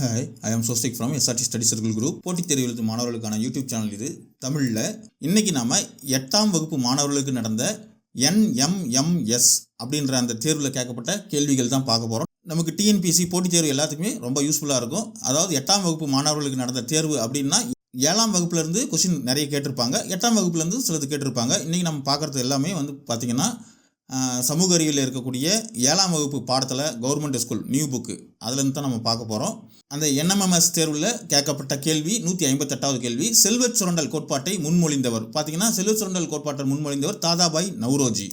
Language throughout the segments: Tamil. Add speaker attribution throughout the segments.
Speaker 1: Hi I am சோஸ்டிக் from SRT study circle group போட்டித் தேர்வு எழுத்து மாணவர்களுக்கான யூடியூப் சேனல் இது. தமிழில் இன்றைக்கி நாம் எட்டாம் வகுப்பு மாணவர்களுக்கு நடந்த என்எம்எம்எஸ் அப்படின்ற அந்த தேர்வில் கேட்கப்பட்ட கேள்விகள் தான் பார்க்க போகிறோம் நமக்கு டிஎன்பிசி போட்டித் தேர்வு எல்லாத்துக்குமே ரொம்ப யூஸ்ஃபுல்லாக இருக்கும். அதாவது எட்டாம் வகுப்பு மாணவர்களுக்கு நடந்த தேர்வு அப்படின்னா ஏழாம் வகுப்புலேருந்து கொஷின் நிறைய கேட்டிருப்பாங்க. எட்டாம் வகுப்புலேருந்து சிலது கேட்டிருப்பாங்க. இன்றைக்கி நம்ம பார்க்குறது எல்லாமே வந்து பார்த்திங்கன்னா சமூக அறிவியல் இருக்கக்கூடிய ஏழாம் வகுப்பு பாடத்தில் கவர்மெண்ட் ஸ்கூல் நியூ புக்கு அதுலேருந்து தான் நம்ம பார்க்க போகிறோம் அந்த என்எம்எம்எஸ் தேர்வில் கேட்கப்பட்ட கேள்வி நூற்றி ஐம்பத்தெட்டாவது கேள்வி செல்வச் சுரண்டல் கோட்பாட்டை முன்மொழிந்தவர். பார்த்தீங்கன்னா செல்வச் சுரண்டல் கோட்பாட்டை முன்மொழிந்தவர் தாதாபாய் நவ்ரோஜி.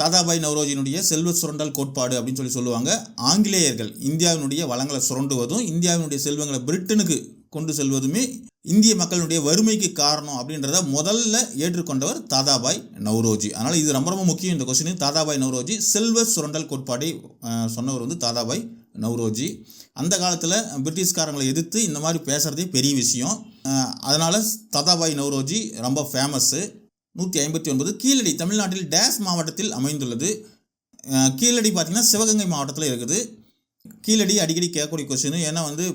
Speaker 1: தாதாபாய் நவ்ரோஜினுடைய செல்வ சுரண்டல் கோட்பாடு அப்படின்னு சொல்லி சொல்லுவாங்க. ஆங்கிலேயர்கள் இந்தியாவினுடைய வளங்களை சுரண்டுவதும் இந்தியாவினுடைய செல்வங்களை பிரிட்டனுக்கு கொண்டு செல்வதுமே இந்திய மக்களுடைய வறுமைக்கு காரணம் அப்படின்றத முதல்ல ஏற்றுக்கொண்டவர் தாதாபாய் நவ்ரோஜி. அதனால் இது ரொம்ப ரொம்ப முக்கியம் இந்த கொஸ்டின் தாதாபாய் நவ்ரோஜி செல்வ சுரண்டல் கோட்பாடை சொன்னவர் வந்து தாதாபாய் நவ்ரோஜி. அந்த காலத்தில் பிரிட்டிஷ்காரங்களை எதிர்த்து இந்த மாதிரி பேசுகிறதே பெரிய விஷயம். அதனால் தாதாபாய் நவ்ரோஜி ரொம்ப ஃபேமஸ்ஸு நூற்றி ஐம்பத்தி ஒன்பது கீழடி தமிழ்நாட்டில் டேஸ் மாவட்டத்தில் அமைந்துள்ளது. கீழடி பார்த்திங்கன்னா சிவகங்கை மாவட்டத்தில் இருக்குது. கீழடி அடிக்கடி கேட்கக்கூடிய கொஸ்டின் ஏன்னா வந்து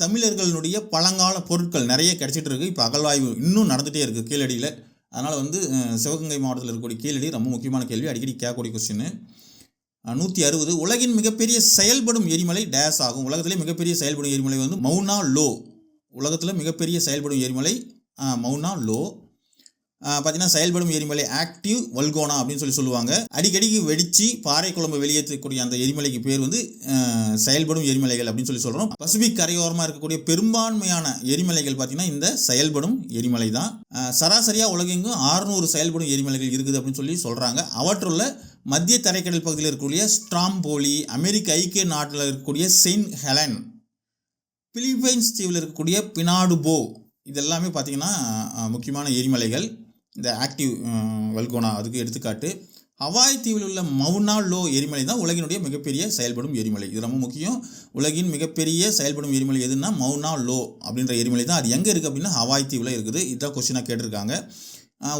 Speaker 1: தமிழர்களுடைய பழங்கால பொருட்கள் நிறைய கிடச்சிட்டு இருக்குது இப்போ அகழ்வாய்வு இன்னும் நடந்துகிட்டே இருக்குது கீழடியில் அதனால் வந்து சிவகங்கை மாவட்டத்தில் இருக்கக்கூடிய கீழடி ரொம்ப முக்கியமான கேள்வி. அடிக்கடி கேட்கக்கூடிய கொஸ்டின் நூற்றி அறுபது உலகின் மிகப்பெரிய செயல்படும் எரிமலை டேஸ் ஆகும். உலகத்திலே மிகப்பெரிய செயல்படும் எரிமலை வந்து மௌனா லோ. உலகத்தில் மிகப்பெரிய செயல்படும் எரிமலை மௌனா லோ. பார்த்தீங்கன்னா செயல்படும் எரிமலை ஆக்டிவ் வல்கோனா அப்படின்னு சொல்லி சொல்லுவாங்க. அடிக்கடிக்கு வெடிச்சு பாறை குழம்பு வெளியேற்றக்கூடிய அந்த எரிமலைக்கு பேர் வந்து செயல்படும் எரிமலைகள் அப்படின்னு சொல்லி சொல்கிறோம் பசிபிக் கரையோரமாக இருக்கக்கூடிய பெரும்பான்மையான எரிமலைகள் பார்த்தீங்கன்னா இந்த செயல்படும் எரிமலை தான். சராசரியாக உலகெங்கும் ஆறுநூறு செயல்படும் எரிமலைகள் இருக்குது அப்படின்னு சொல்லி சொல்கிறாங்க அவற்றுள்ள மத்திய தரைக்கடல் பகுதியில் இருக்கக்கூடிய ஸ்ட்ராம்போலி அமெரிக்க ஐக்கிய நாட்டில் இருக்கக்கூடிய செயின்ட் ஹெலன் பிலிப்பைன்ஸ் தீவில் இருக்கக்கூடிய பினாடுபோ இதெல்லாமே பார்த்திங்கன்னா முக்கியமான எரிமலைகள். இந்த ஆக்டிவ் வெல்கோனா அதுக்கு எடுத்துக்காட்டு ஹவாய் தீவில் உள்ள மவுனா லோ எரிமலை தான் உலகினுடைய மிகப்பெரிய செயல்படும் எரிமலை. இது ரொம்ப முக்கியம். உலகின் மிகப்பெரிய செயல்படும் எரிமலை எதுன்னா மவுனா லோ அப்படின்ற எரிமலை தான். அது எங்கே இருக்குது அப்படின்னா ஹவாய் தீவில் இருக்குது. இதுதான் கொஸ்டினாக கேட்டிருக்காங்க.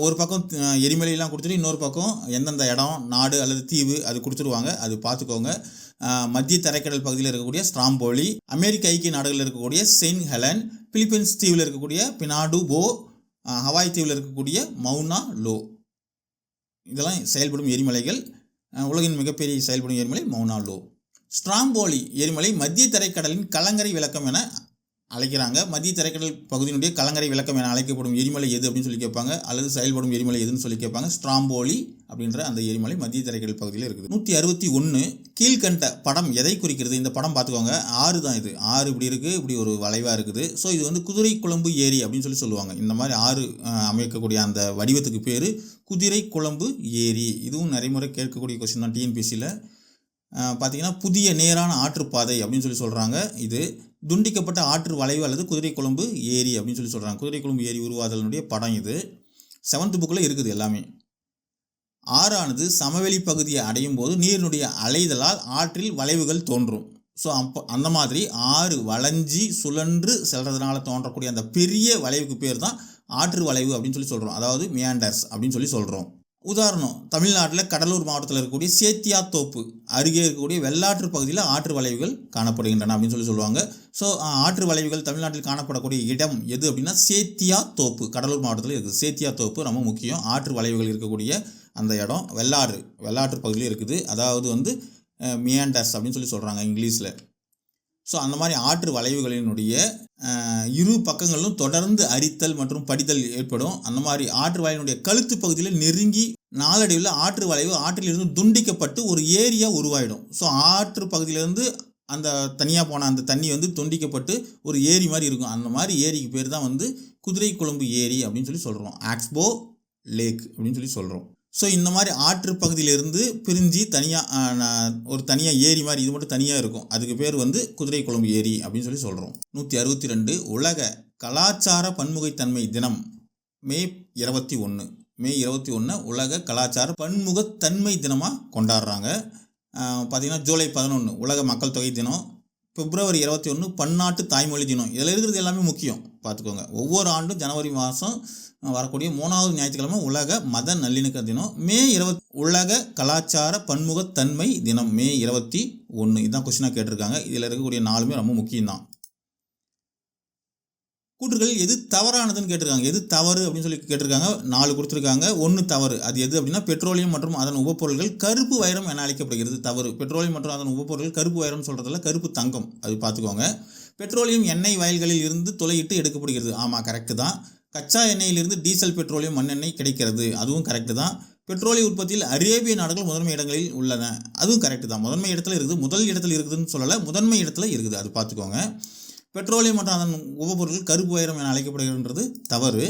Speaker 1: ஒரு பக்கம் எரிமலையெல்லாம் கொடுத்துட்டு இன்னொரு பக்கம் எந்தெந்த இடம் நாடு அல்லது தீவு அது கொடுத்துருவாங்க. அது பார்த்துக்கோங்க. மத்திய தரைக்கடல் பகுதியில் இருக்கக்கூடிய ஸ்ட்ராம்போலி அமெரிக்க ஐக்கிய நாடுகளில் இருக்கக்கூடிய செயின்ட் ஹெலன் பிலிப்பைன்ஸ் தீவில் இருக்கக்கூடிய பினாடு போ ஹவாய் தீவில் இருக்கக்கூடிய மவுனா லோ. இதெல்லாம் செயல்படும் எரிமலைகள். உலகின் மிகப்பெரிய செயல்படும் எரிமலை மவுனா லோ. ஸ்ட்ராம்போலி எரிமலை மத்திய தரைக்கடலின் கலங்கரை விளக்கம் என அழைக்கிறாங்க. மத்திய தரைக்கடல் பகுதியினுடைய கலங்கரை விளக்கம் என அழைக்கப்படும் எரிமலை எது அப்படின்னு சொல்லி கேட்பாங்க. அல்லது செயல்படும் எரிமலை எதுன்னு சொல்லி கேட்பாங்க. ஸ்ட்ராம்போலி அப்படின்ற அந்த எரிமலை மத்திய தரைக்கடல் பகுதியில் இருக்குது. நூற்றி அறுபத்தி ஒன்று கீழ்கண்ட படம் எதை குறிக்கிறது? இந்த படம் பார்த்துக்கோங்க. ஆறு தான் இது. ஆறு இப்படி இருக்குது இப்படி ஒரு வளைவாக இருக்குது. ஸோ இது வந்து குதிரை குழம்பு ஏரி அப்படின்னு சொல்லி சொல்லுவாங்க. இந்த மாதிரி ஆறு அமைக்கக்கூடிய அந்த வடிவத்துக்கு பேர் குதிரை குழம்பு ஏரி. இதுவும் நிறைய முறை கேட்கக்கூடிய கொஸ்டின் தான். டிஎன்பிசியில் பார்த்தீங்கன்னா புதிய நேரான ஆற்றுப்பாதை அப்படின்னு சொல்லி சொல்கிறாங்க இது துண்டிக்கப்பட்ட ஆற்று வளைவு அல்லது குதிரை குழம்பு ஏரி அப்படின்னு சொல்லி சொல்கிறாங்க குதிரை குழம்பு ஏரி உருவாதலினுடைய படம் இது. செவன்த் புக்கில் இருக்குது எல்லாமே. ஆறானது சமவெளி பகுதியை அடையும் போது நீரினுடைய அலைதலால் ஆற்றில் வளைவுகள் தோன்றும். ஸோ அப்போ அந்த மாதிரி ஆறு வளைஞ்சி சுழன்று செல்றதுனால தோன்றக்கூடிய அந்த பெரிய வளைவுக்கு பேர் தான் ஆற்று வளைவு அப்படின்னு சொல்லி சொல்கிறோம் அதாவது மியாண்டர்ஸ் அப்படின்னு சொல்லி சொல்கிறோம் உதாரணம் தமிழ்நாட்டில் கடலூர் மாவட்டத்தில் இருக்கக்கூடிய சேத்தியாத்தோப்பு அருகே இருக்கக்கூடிய வெள்ளாற்று பகுதியில் ஆற்று வளைவுகள் காணப்படுகின்றன அப்படின்னு சொல்லி சொல்லுவாங்க. ஸோ ஆற்று வளைவுகள் தமிழ்நாட்டில் காணப்படக்கூடிய இடம் எது அப்படின்னா சேத்தியாத்தோப்பு கடலூர் மாவட்டத்தில் இருக்குது. சேத்தியாத்தோப்பு ரொம்ப முக்கியம். ஆற்று வளைவுகள் இருக்கக்கூடிய அந்த இடம் வெள்ளாறு வெள்ளாற்று பகுதியில் இருக்குது. அதாவது வந்து மியாண்டர்ஸ் அப்படின்னு சொல்லி சொல்கிறாங்க இங்கிலீஷில். ஸோ அந்த மாதிரி ஆற்று வளைவுகளினுடைய இரு பக்கங்களிலும் தொடர்ந்து அரித்தல் மற்றும் படித்தல் ஏற்படும். அந்த மாதிரி ஆற்று வளைவினுடைய கழுத்து பகுதியில் நெருங்கி நாளடைவில் ஆற்று வளைவு ஆற்றிலிருந்து துண்டிக்கப்பட்டு ஒரு ஏரியா உருவாயிடும். ஸோ ஆற்று பகுதியிலேருந்து அந்த தனியாக போன அந்த தண்ணி வந்து துண்டிக்கப்பட்டு ஒரு ஏரி மாதிரி இருக்கும். அந்த மாதிரி ஏரிக்கு பேர் தான் வந்து குதிரை குழம்பு ஏரி அப்படின்னு சொல்லி சொல்கிறோம் ஆக்ஸ்போ லேக் அப்படின்னு சொல்லி சொல்கிறோம் ஸோ இந்த மாதிரி ஆற்று பகுதியிலிருந்து பிரிஞ்சு தனியாக ஒரு தனியாக ஏரி மாதிரி இது மட்டும் தனியாக இருக்கும். அதுக்கு பேர் வந்து குதிரை குழம்பு ஏரி அப்படின்னு சொல்லி சொல்கிறோம் நூற்றி அறுபத்தி ரெண்டு உலக கலாச்சார பன்முகைத்தன்மை தினம் மே இருபத்தி ஒன்று மே இருபத்தி ஒன்று உலக கலாச்சார பன்முகத்தன்மை தினமாக கொண்டாடுறாங்க. பார்த்தீங்கன்னா ஜூலை பதினொன்று உலக மக்கள் தொகை தினம் பிப்ரவரி இருபத்தி ஒன்று பன்னாட்டு தாய்மொழி தினம். இதில் இருக்கிறது எல்லாமே முக்கியம். பார்த்துக்கோங்க. ஒவ்வொரு ஆண்டும் ஜனவரி மாதம் வரக்கூடிய மூணாவது ஞாயிற்றுக்கிழமை உலக மத நல்லிணக்க தினம். மே இருபத் உலக கலாச்சார பன்முகத்தன்மை தினம். மே இருபத்தி ஒன்று இதுதான் கொஸ்டினாக கேட்டிருக்காங்க. இதில் இருக்கக்கூடிய நாலுமே ரொம்ப முக்கியம்தான். கூற்றுகள் எது தவறானதுன்னு கேட்டிருக்காங்க. எது தவறு அப்படின்னு சொல்லி கேட்டிருக்காங்க. நாலு கொடுத்துருக்காங்க. ஒன்று தவறு. அது எது அப்படின்னா பெட்ரோலியம் மற்றும் அதன் உபப்பொருள்கள் கருப்பு வைரம் என அழைக்கப்படுகிறது. தவறு. பெட்ரோலியம் மற்றும் அதன் உபப்பொருட்கள் கருப்பு வைரம் சொல்கிறதுல கருப்பு தங்கம். அது பார்த்துக்கோங்க. பெட்ரோலியம் எண்ணெய் வயல்களில் இருந்து துளையிட்டு எடுக்கப்படுகிறது. ஆமாம் கரெக்டு தான். கச்சா எண்ணெயிலிருந்து டீசல் பெட்ரோலியம் மண்ணெண்ணெய் கிடைக்கிறது. அதுவும் கரெக்டு தான். பெட்ரோலிய உற்பத்தியில் அரேபிய நாடுகள் முதன்மை இடங்களில் உள்ளன. அதுவும் கரெக்டு தான். முதன்மை இடத்துல இருக்குது. முதல் இடத்துல இருக்குதுன்னு சொல்லலை. முதன்மை இடத்துல இருக்குது. அது பார்த்துக்கோங்க. பெட்ரோலியம் மற்றும் அதன் உபப்பொருட்கள் கருப்பு வைரம் என அழைக்கப்படுகின்றது. தவறு.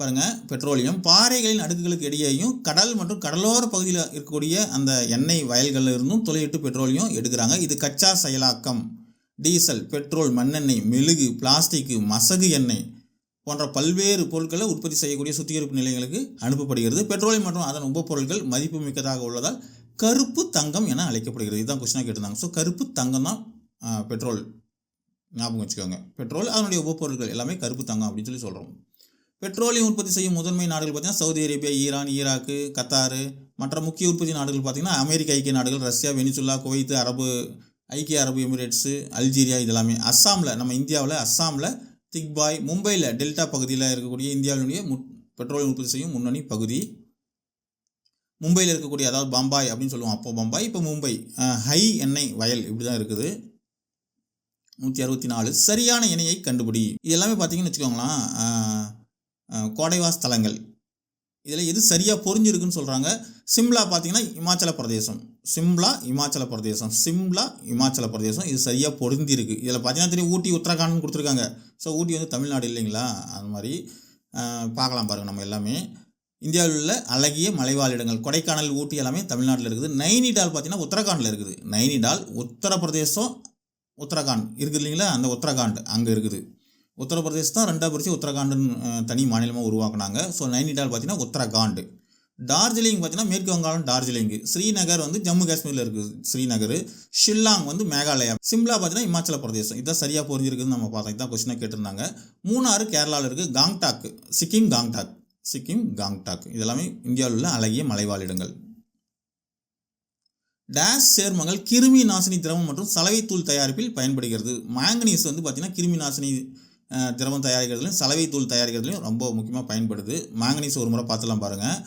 Speaker 1: பாருங்கள் பெட்ரோலியம் பாறைகளின் அடுக்குகளுக்கு இடையேயும் கடல் மற்றும் கடலோர பகுதியில் இருக்கக்கூடிய அந்த எண்ணெய் வயல்களில் இருந்தும் துளையிட்டு பெட்ரோலியம் எடுக்கிறாங்க. இது கச்சா செயலாக்கம். டீசல் பெட்ரோல் மண்ணெண்ணெய் மெழுகு பிளாஸ்டிக்கு மசகு எண்ணெய் போன்ற பல்வேறு பொருட்களை உற்பத்தி செய்யக்கூடிய சுத்திகரிப்பு நிலையங்களுக்கு அனுப்பப்படுகிறது. பெட்ரோலியம் மற்றும் அதன் உபப்பொருட்கள் மதிப்பு மிக்கதாக உள்ளதால் கருப்பு தங்கம் என அழைக்கப்படுகிறது. இதுதான் கொஸ்டினாக கேட்டிருந்தாங்க. ஸோ கருப்பு தங்கம் தான் பெட்ரோல். ஞாபகம் வச்சுக்கோங்க. பெட்ரோல் அதனுடைய உபப்பொருட்கள் எல்லாமே கருப்பு தங்கம் அப்படின்னு சொல்லி சொல்கிறோம் பெட்ரோலியம் உற்பத்தி செய்யும் முதன்மை நாடுகள் பார்த்திங்கன்னா Saudi Arabia Iran Iraq Qatar மற்ற முக்கிய உற்பத்தி நாடுகள் பார்த்திங்கன்னா அமெரிக்க ஐக்கிய நாடுகள் ரஷ்யா வெனிசுலா குவைத்து அரபு ஐக்கிய அரபு எமிரேட்ஸு அல்ஜீரியா இதெல்லாமே. அஸ்ஸாமில் நம்ம இந்தியாவில் அஸ்ஸாமில் திக்பாய் மும்பையில் டெல்டா பகுதியில் இருக்கக்கூடிய இந்தியாவினுடைய மு பெட்ரோலியம் உற்பத்தி செய்யும் முன்னணி பகுதி. மும்பையில் இருக்கக்கூடிய அதாவது பம்பாய் அப்படின்னு சொல்லுவோம். அப்போ பம்பாய் இப்போ மும்பை. ஹை எண்ணெய் வயல் இப்படி தான் இருக்குது. நூற்றி அறுபத்தி நாலு சரியான இணையை கண்டுபிடி. இது எல்லாமே பார்த்தீங்கன்னு வச்சுக்கோங்களேன் ஆஹ், கோடைவாஸ் தலங்கள் இதில் எது சரியாக பொறிஞ்சிருக்குன்னு சொல்கிறாங்க சிம்லா பார்த்தீங்கன்னா இமாச்சல பிரதேசம். சிம்லா இமாச்சல பிரதேசம். சிம்லா இமாச்சல பிரதேசம். இது சரியாக பொருந்திருக்கு இதில் பார்த்தீங்கன்னா தெரியும் ஊட்டி உத்தரகாண்ட்னு கொடுத்துருக்காங்க. ஸோ ஊட்டி வந்து தமிழ்நாடு இல்லைங்களா? அந்த மாதிரி பார்க்கலாம் பாருங்கள் நம்ம எல்லாமே. இந்தியாவில் உள்ள அழகிய மலைவாழ் இடங்கள் கொடைக்கானல் ஊட்டி எல்லாமே தமிழ்நாட்டில் இருக்குது. நைனிடால் பார்த்தீங்கன்னா உத்தரகாண்டில் இருக்குது. நைனிடால் உத்தரப்பிரதேசம் உத்தரகாண்ட். இருக்குது இல்லைங்களா? அந்த உத்தரகாண்ட் அங்கே இருக்குது. உத்தரப்பிரதேஷ் தான் ரெண்டாவது பிரிச்சு உத்தரகாண்டுன்னு தனி மாநிலமாக உருவாக்குனாங்க. ஸோ நைனிடால் பார்த்தீங்கன்னா உத்தரகாண்டு. டார்ஜிலிங் பார்த்தீங்கன்னா மேற்கு வங்காளம் டார்ஜிலிங் ஸ்ரீநகர் வந்து ஜம்மு காஷ்மீரில் இருக்குது ஸ்ரீநகர். ஷில்லாங் வந்து மேகாலயா. சிம்லா பார்த்தீங்கன்னா இமாச்சல பிரதேசம். இதான் சரியாக புரிஞ்சிருக்குன்னு நம்ம பார்த்தோம். இதான் கொஸ்டினாக கேட்டிருந்தாங்க. மூணாறு கேரளாவில் இருக்குது காங்டாக். சிக்கிம் காங்டாக். சிக்கிம் காங்டாக். இதெல்லாமே இந்தியாவில் உள்ள அழகிய மலைவாழ் இடங்கள் டேஷ் சேர்மங்கள் கிருமி நாசினி திரவம் மற்றும் சலவைத்தூள் தயாரிப்பில் பயன்படுகிறது. மாங்கனீஸ் வந்து பார்த்திங்கன்னா கிருமி நாசினி திரவம் தயாரிக்கிறதுலையும் சலவைத்தூள் தயாரிக்கிறதுலையும் ரொம்ப முக்கியமாக பயன்படுது. மாங்கனீஸ் ஒரு முறை பார்த்துலாம் பாருங்கள்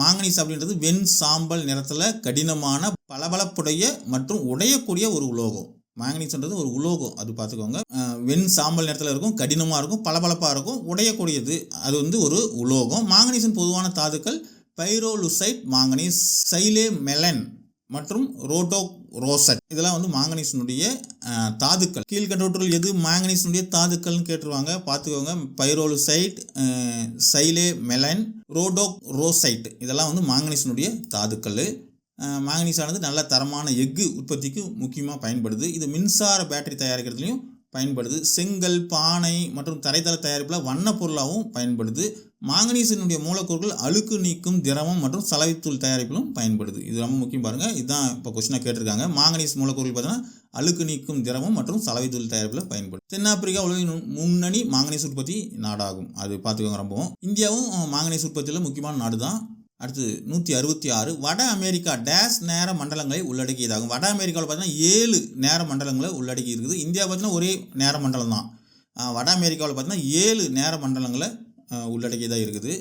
Speaker 1: மாங்கனீஸ் அப்படின்றது வெண் சாம்பல் நிறத்தில் கடினமான பளபளப்புடைய மற்றும் உடையக்கூடிய ஒரு உலோகம். மாங்கனீஸ்ன்றது ஒரு உலோகம். அது பார்த்துக்கோங்க வெண் சாம்பல் நிறத்தில் இருக்கும் கடினமாக இருக்கும் பளபளப்பாக இருக்கும் உடையக்கூடியது. அது வந்து ஒரு உலோகம். மாங்கனீஸின் பொதுவான தாதுக்கள் பைரோலுசைட் மாங்கனீஸ் சைலே மெலன். மற்றும் ரோட்டோ ரோசட் இதெல்லாம் வந்து மாங்கனீஸினுடைய தாதுக்கள். கீழ்கண்டவற்றுள் எது மாங்கனீஸினுடைய தாதுக்கள்னு கேட்டுருவாங்க பார்த்துக்கோங்க. பைரோலுசைட் சைலே மெலன் ரோடோ ரோசைட் இதெல்லாம் வந்து மாங்கனீஸினுடைய தாதுக்கள். மாங்கனீஸ் ஆனது நல்ல தரமான எஃகு உற்பத்திக்கு முக்கியமாக பயன்படுது. இது மின்சார பேட்டரி தயாரிக்கிறதுலையும் பயன்படுது. செங்கல் பானை மற்றும் தரைத்தள தயாரிப்பில் வண்ணப்பொருளாகவும் பயன்படுது. மாங்கனீசனுடைய மூலக்கூறுகள் அழுக்கு நீக்கும் திரவம் மற்றும் சலவைத்தூள் தயாரிப்பிலும் பயன்படுது. இது ரொம்ப முக்கியம் பாருங்கள் இதுதான் இப்போ கொஸ்டினாக கேட்டிருக்காங்க. மாங்கனீஸ் மூலக்கூறுகள் பார்த்தீங்கன்னா அழுக்கு நீக்கும் திரவம் மற்றும் சலவைத்தூள் தயாரிப்பில் பயன்படும் தென்னாப்பிரிக்கா உலகின் முன்னணி மாங்கனீஸ் உற்பத்தி நாடாகும். அது பார்த்துக்கோங்க ரொம்பவும். இந்தியாவும் மாங்கனீஸ் உற்பத்தியில் முக்கியமான நாடு தான் அடுத்து நூற்றி அறுபத்தி ஆறு வட அமெரிக்கா டேஷ் நேர மண்டலங்களை உள்ளடக்கியதாகும். வட அமெரிக்காவில் பார்த்தீங்கன்னா ஏழு நேர மண்டலங்களை உள்ளடக்கி இருக்குது இந்தியா பார்த்தீங்கன்னா ஒரே நேர மண்டலம் தான். வட அமெரிக்காவில் பார்த்தீங்கன்னா ஏழு நேர மண்டலங்களை உள்ளடக்கியதாக இருக்குது.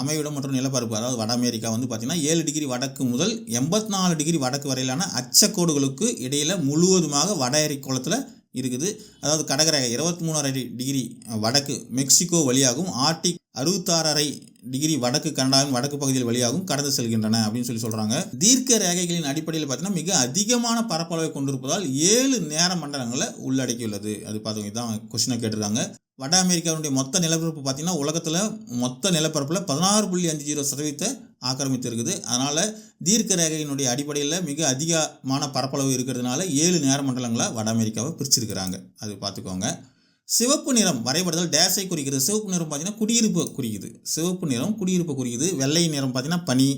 Speaker 1: அமைவிடம் மற்றும் நிலப்பரப்பு அதாவது வட அமெரிக்கா வந்து பார்த்திங்கன்னா ஏழு டிகிரி வடக்கு முதல் எண்பத்தி நாலு டிகிரி வடக்கு வரையிலான அச்சக்கோடுகளுக்கு இடையில் முழுவதுமாக வட அரைக்கோளத்தில் இருக்குது. அதாவது கடகரேகை இருபத்தி மூணரை டிகிரி வடக்கு மெக்சிகோ வழியாகவும் ஆர்டிக் அறுபத்தாறரை டிகிரி வடக்கு கனடாவின் வடக்கு பகுதியில் வழியாகவும் கடந்து செல்கின்றன அப்படின்னு சொல்லி சொல்கிறாங்க தீர்க்க ரேகைகளின் அடிப்படையில் பார்த்தீங்கன்னா மிக அதிகமான பரப்பளவை கொண்டிருப்பதால் ஏழு நேர மண்டலங்களை உள்ளடக்கியுள்ளது. அது பார்த்தவங்க தான் கொஸ்டினை கேட்டிருக்காங்க. வட அமெரிக்காவுடைய மொத்த நிலப்பரப்பு பார்த்தீங்கன்னா உலகத்தில் மொத்த நிலப்பரப்பில் பதினாறு புள்ளி அஞ்சு ஜீரோ சதவீதத்தை ஆக்கிரமித்திருக்குது. அதனால் தீர்க்க ரேகையினுடைய அடிப்படையில் மிக அதிகமான பரப்பளவு இருக்கிறதுனால ஏழு நேர மண்டலங்களை வட அமெரிக்காவை பிரிச்சிருக்கிறாங்க. அது பார்த்துக்கோங்க. சிவப்பு நிறம் வரைபடத்தில் டேஸை குறிக்கிறது. சிவப்பு நிறம் பார்த்தீங்கன்னா குடியிருப்பு குறிக்குது. சிவப்பு நிறம் குடியிருப்பு குறிக்குது. வெள்ளை நிறம் பார்த்தீங்கன்னா பனி.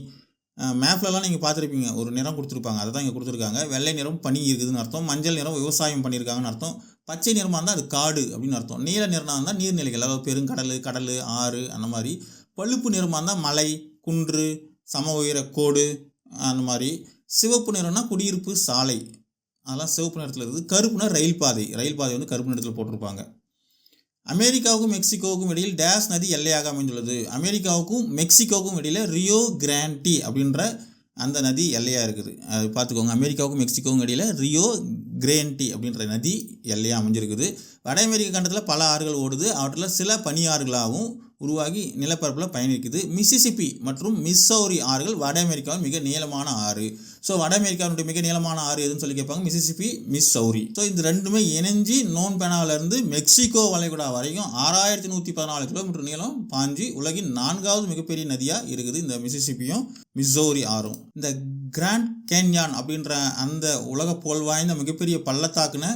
Speaker 1: மேப்லலாம் நீங்கள் பார்த்துருப்பீங்க. ஒரு நிறம் கொடுத்துருப்பாங்க. அதை தான் இங்கே கொடுத்துருக்காங்க. வெள்ளை நிறம் பனி இருக்குதுன்னு அர்த்தம். மஞ்சள் நிறம் விவசாயம் பண்ணியிருக்காங்கன்னு அர்த்தம். பச்சை நிறமாக இருந்தால் அது காடு அப்படின்னு அர்த்தம். நீல நிறமாக இருந்தால் நீர்நிலைகள் அதாவது பெருங்கடல் கடல் ஆறு அந்த மாதிரி. பழுப்பு நிறமாக இருந்தால் மலை குன்று சம உயர கோடு அந்த மாதிரி. சிவப்பு நிறம்னா குடியிருப்பு சாலை. அதெல்லாம் சிவப்பு நிறத்தில் இருக்குது. கருப்புனா ரயில் பாதை. ரயில் பாதை வந்து கருப்பு நிறத்தில் போட்டிருப்பாங்க. அமெரிக்காவுக்கும் மெக்சிகோவுக்கும் இடையில் டேஸ் நதி எல்லையாக அமைந்துள்ளது. அமெரிக்காவுக்கும் மெக்சிகோவுக்கும் இடையில் ரியோ கிராண்டி அப்படின்ற அந்த நதி எல்லையாக இருக்குது. அது பார்த்துக்கோங்க. அமெரிக்காவுக்கும் மெக்சிகோவுக்கும் இடையில் ரியோ கிரேண்டி அப்படின்ற நதி எல்லையாக அமைஞ்சிருக்குது. வட அமெரிக்க கண்டத்தில் பல ஆறுகள் ஓடுது. அவற்றில் சில பனியாறுகளாகவும் உருவாகி நிலப்பரப்பில் பயணிக்குது. மிசிசிப்பி மற்றும் மிஸ்ஸௌரி ஆறுகள் வட அமெரிக்காவின் மிக நீளமான ஆறு. ஸோ வட அமெரிக்காவுடைய மிக நீளமான ஆறு எதுன்னு சொல்லி கேட்பாங்க? மிசிசிப்பி மிஸ்ஸௌரி ஸோ இது ரெண்டுமே இணைஞ்சி நோன்பெனாவிலேருந்து மெக்சிகோ வளைகுடா வரைக்கும் ஆறாயிரத்தி நூற்றி பதினாலு கிலோமீட்டர் நீளம் பாஞ்சி உலகின் நான்காவது மிகப்பெரிய நதியாக இருக்குது இந்த மிசிசிப்பியும் மிஸ்ஸௌரி ஆறும். இந்த கிராண்ட் கேன்யான் அப்படின்ற அந்த உலக புகழ் வாய்ந்த மிகப்பெரிய பள்ளத்தாக்குன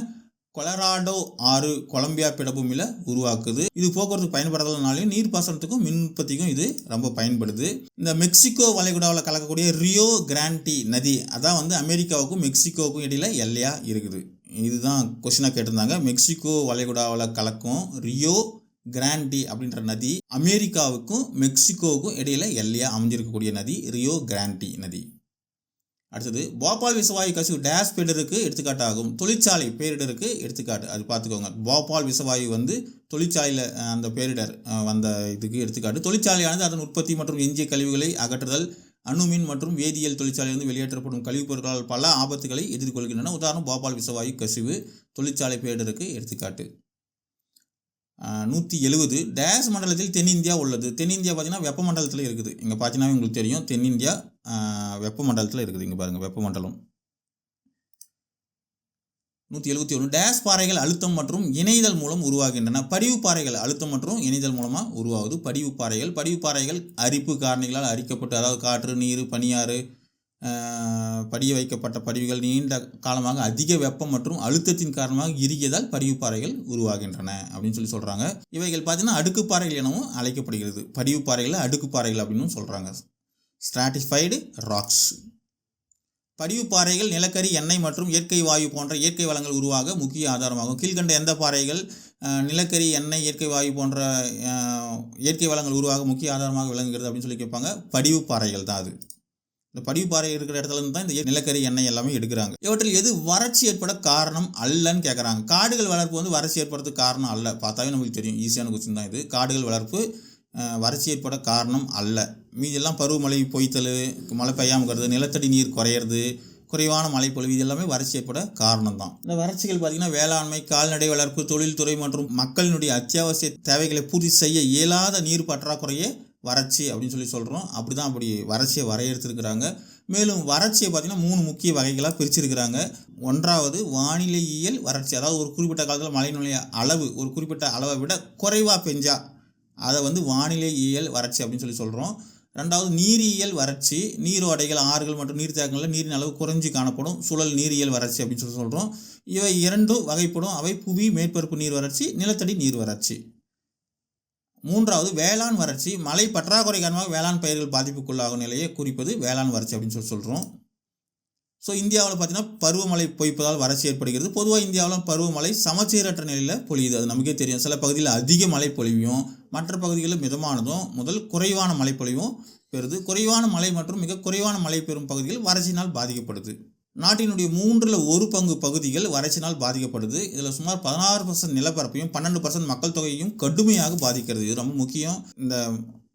Speaker 1: கொலராடோ ஆறு கொலம்பியா பிடபூமியில் உருவாக்குது. இது போக்குவரத்துக்கு பயன்படுறதுனாலையும் நீர்ப்பாசனத்துக்கும் மின் உற்பத்திக்கும் இது ரொம்ப பயன்படுது. இந்த மெக்சிகோ வளைகுடாவில் கலக்கக்கூடிய ரியோ கிராண்டி நதி அதான் வந்து அமெரிக்காவுக்கும் மெக்சிகோவுக்கும் இடையில எல்லையாக இருக்குது. இதுதான் கொஷினாக கேட்டிருந்தாங்க. மெக்சிகோ வளைகுடாவில் கலக்கும் ரியோ கிராண்டி அப்படின்ற நதி அமெரிக்காவுக்கும் மெக்சிகோவுக்கும் இடையில எல்லையாக அமைஞ்சிருக்கக்கூடிய நதி ரியோ கிராண்டி நதி. அடுத்தது போபால் விசவாயு கசிவு டேஷ் பேரிடருக்கு எடுத்துக்காட்டாகும். தொழிற்சாலை பேரிடருக்கு எடுத்துக்காட்டு. அது பார்த்துக்கோங்க. போபால் விசவாயு வந்து தொழிற்சாலையில் அந்த பேரிடர் வந்த இதுக்கு எடுத்துக்காட்டு. தொழிற்சாலையானது அதன் உற்பத்தி மற்றும் எஞ்சிய கழிவுகளை அகற்றுதல் அணுமின் மற்றும் வேதியியல் தொழிற்சாலையிலிருந்து வெளியேற்றப்படும் கழிவுப் பொருட்களால் பல ஆபத்துகளை எதிர்கொள்கின்றன. உதாரணம் போபால் விசவாயு கசிவு தொழிற்சாலை பேரிடருக்கு எடுத்துக்காட்டு. நூற்றி எழுவது டேஷ் மண்டலத்தில் தென்னிந்தியா உள்ளது. தென்னிந்தியா பார்த்தீங்கன்னா வெப்பமண்டலத்தில் இருக்குது. இங்கே பார்த்தீங்கன்னா உங்களுக்கு தெரியும். தென்னிந்தியா வெப்பமண்டலத்தில் இருக்குது. இங்கே பாருங்கள் வெப்பமண்டலம். நூற்றி எழுபத்தி ஒன்று டேஸ் பாறைகள் அழுத்தம் மற்றும் இணைதல் மூலம் உருவாகின்றன. படிவு பாறைகள் அழுத்தம் மற்றும் இணைதல் மூலமாக உருவாகுது. படிவு பாறைகள். படிவு பாறைகள் அரிப்பு காரணிகளால் அரிக்கப்பட்டு அதாவது காற்று நீர் பனியாறு படிய வைக்கப்பட்ட படிவுகள் நீண்ட காலமாக அதிக வெப்பம் மற்றும் அழுத்தத்தின் காரணமாக இறுகியதால் படிவு பாறைகள் உருவாகின்றன அப்படின்னு சொல்லி சொல்கிறாங்க இவைகள் பார்த்தீங்கன்னா அடுக்கு பாறைகள் எனவும் அழைக்கப்படுகிறது. படிவு பாறைகளை அடுக்கு பாறைகள் அப்படின்னு சொல்கிறாங்க ஸ்ட்ராட்டிஃபைடு ராக்ஸ் படிவு பாறைகள் நிலக்கரி எண்ணெய் மற்றும் இயற்கை வாயு போன்ற இயற்கை வளங்கள் உருவாக முக்கிய ஆதாரமாகும். கீழ்கண்ட எந்த பாறைகள் நிலக்கரி எண்ணெய் இயற்கை வாயு போன்ற இயற்கை வளங்கள் உருவாக முக்கிய ஆதாரமாக விளங்குகிறது அப்படின்னு சொல்லி கேட்பாங்க. படிவு பாறைகள் தான் அது. இந்த படிவு பாறை இருக்கிற இடத்துல இருந்து தான் இந்த நிலக்கரி எண்ணெய் எல்லாமே எடுக்கிறாங்க. இவற்றில் எது வறட்சி ஏற்பட காரணம் அல்லன்னு கேட்குறாங்க. காடுகள் வளர்ப்பு வந்து வறட்சி ஏற்படுறதுக்கு காரணம் அல்ல. பார்த்தாவே நமக்கு தெரியும். ஈஸியான கொஸ்டின் தான் இது. காடுகள் வளர்ப்பு வறட்சி ஏற்பட காரணம் அல்ல. மீதெல்லாம் பருவமழை பொய்த்தல் மழை பெய்யாமல் இருக்கிறது நிலத்தடி நீர் குறையிறது குறைவான மழைப்பொழிவு இது எல்லாமே வறட்சி ஏற்பட காரணம் தான் இந்த வறட்சிகள் பார்த்திங்கன்னா வேளாண்மை கால்நடை வளர்ப்பு தொழில்துறை மற்றும் மக்களினுடைய அத்தியாவசிய தேவைகளை பூர்த்தி செய்ய இயலாத நீர் பற்றாக்குறையே வறட்சி அப்படின்னு சொல்லி சொல்கிறோம் அப்படி தான் அப்படி வறட்சியை வரையறுத்திருக்கிறாங்க. மேலும் வறட்சியை பார்த்திங்கன்னா மூணு முக்கிய வகைகளாக பிரிச்சிருக்கிறாங்க. ஒன்றாவது வானிலையியல் வறட்சி. அதாவது ஒரு குறிப்பிட்ட காலத்தில் மழையினுடைய அளவு ஒரு குறிப்பிட்ட அளவை விட குறைவாக பெஞ்சா அதை வந்து வானிலையியல் வறட்சி அப்படின்னு சொல்லி சொல்கிறோம் ரெண்டாவது நீரியல் வறட்சி நீரோடைகள் ஆறுகள் மற்றும் நீர்த்தேக்கங்களில் நீரின் அளவு குறைஞ்சி காணப்படும் சுழல் நீரியல் வறட்சி அப்படின்னு சொல்லி சொல்கிறோம் இவை இரண்டும் வகைப்படும். அவை புவி மேற்பரப்பு நீர் வறட்சி நிலத்தடி நீர் வறட்சி. மூன்றாவது வேளாண் வறட்சி. மழை பற்றாக்குறை காரணமாக வேளாண் பயிர்கள் பாதிப்புக்குள்ளாகும் நிலையை குறிப்பது வேளாண் வறட்சி அப்படின்னு சொல்லி சொல்கிறோம் ஸோ இந்தியாவில் பார்த்தீங்கன்னா பருவமழை பொய்ப்பதால் வறட்சி ஏற்படுகிறது. பொதுவாக இந்தியாவில் பருவமழை சமச்சீரற்ற நிலையில் பொழியுது. அது நமக்கே தெரியும். சில பகுதியில் அதிக மழை மற்ற பகுதிகளில் மிதமானதும் முதல் குறைவான மழை பொழிவும் பெறுது. குறைவான மழை மற்றும் மிக குறைவான மழை பெறும் பகுதிகள் வறட்சினால் பாதிக்கப்படுது. நாட்டினுடைய மூன்றில் ஒரு பங்கு பகுதிகள் வறட்சினால் பாதிக்கப்படுது. இதில் சுமார் பதினாறு பர்சன்ட் நிலப்பரப்பையும் பன்னெண்டு பர்சன்ட் மக்கள் தொகையையும் கடுமையாக பாதிக்கிறது. இது ரொம்ப முக்கியம். இந்த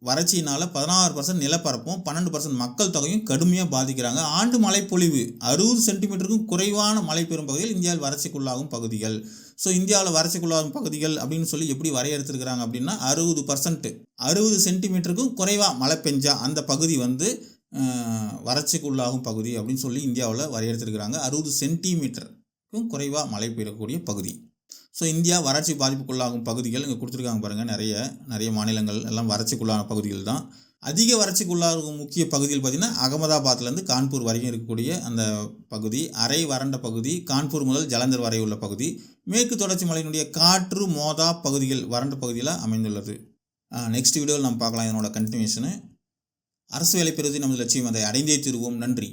Speaker 1: வறட்சியினால் பதினாறு பர்சன்ட் நிலப்பரப்பும் பன்னெண்டு பர்சன்ட் மக்கள் தொகையும் கடுமையாக பாதிக்கிறாங்க. ஆண்டு மழைப்பொழிவு அறுபது சென்டிமீட்டருக்கும் குறைவான மழை பெறும் பகுதிகள் இந்தியாவில் வறட்சிக்குள்ளாகும் பகுதிகள். ஸோ இந்தியாவில் வறட்சிக்குள்ளாகும் பகுதிகள் அப்படின்னு சொல்லி எப்படி வரையறுத்திருக்கிறாங்க அப்படின்னா அறுபது பர்சன்ட் அறுபது சென்டிமீட்டருக்கும் குறைவாக மழை பெஞ்சா அந்த பகுதி வந்து வறட்சிக்குள்ளாகும் பகுதி அப்படின்னு சொல்லி இந்தியாவில் வரையறுத்திருக்கிறாங்க. அறுபது சென்டிமீட்டருக்கும் குறைவாக மழை பெய்யக்கூடிய பகுதி. ஸோ இந்தியா வறட்சி பாதிப்புக்குள்ளாகும் பகுதிகள் இங்கே கொடுத்துருக்காங்க பாருங்கள் நிறைய நிறைய மாநிலங்கள் எல்லாம் வறட்சிக்குள்ளான பகுதிகள் தான். அதிக வறட்சிக்குள்ளாகும் முக்கிய பகுதிகள் பார்த்திங்கன்னா அகமதாபாத்லேருந்து கான்பூர் வரைக்கும் இருக்கக்கூடிய அந்த பகுதி அரை வறண்ட பகுதி கான்பூர் முதல் ஜலந்தர் வரை உள்ள பகுதி மேற்கு தொடர்ச்சி மலையினுடைய காற்று மோதா பகுதிகள் வறண்ட பகுதியில் அமைந்துள்ளது. நெக்ஸ்ட் வீடியோவில் நம்ம பார்க்கலாம் இதனோட கண்டினியூஷனு அரசு வேலை பெறுவது நமது லட்சியம் அதை அடைந்தே தீருவோம். நன்றி.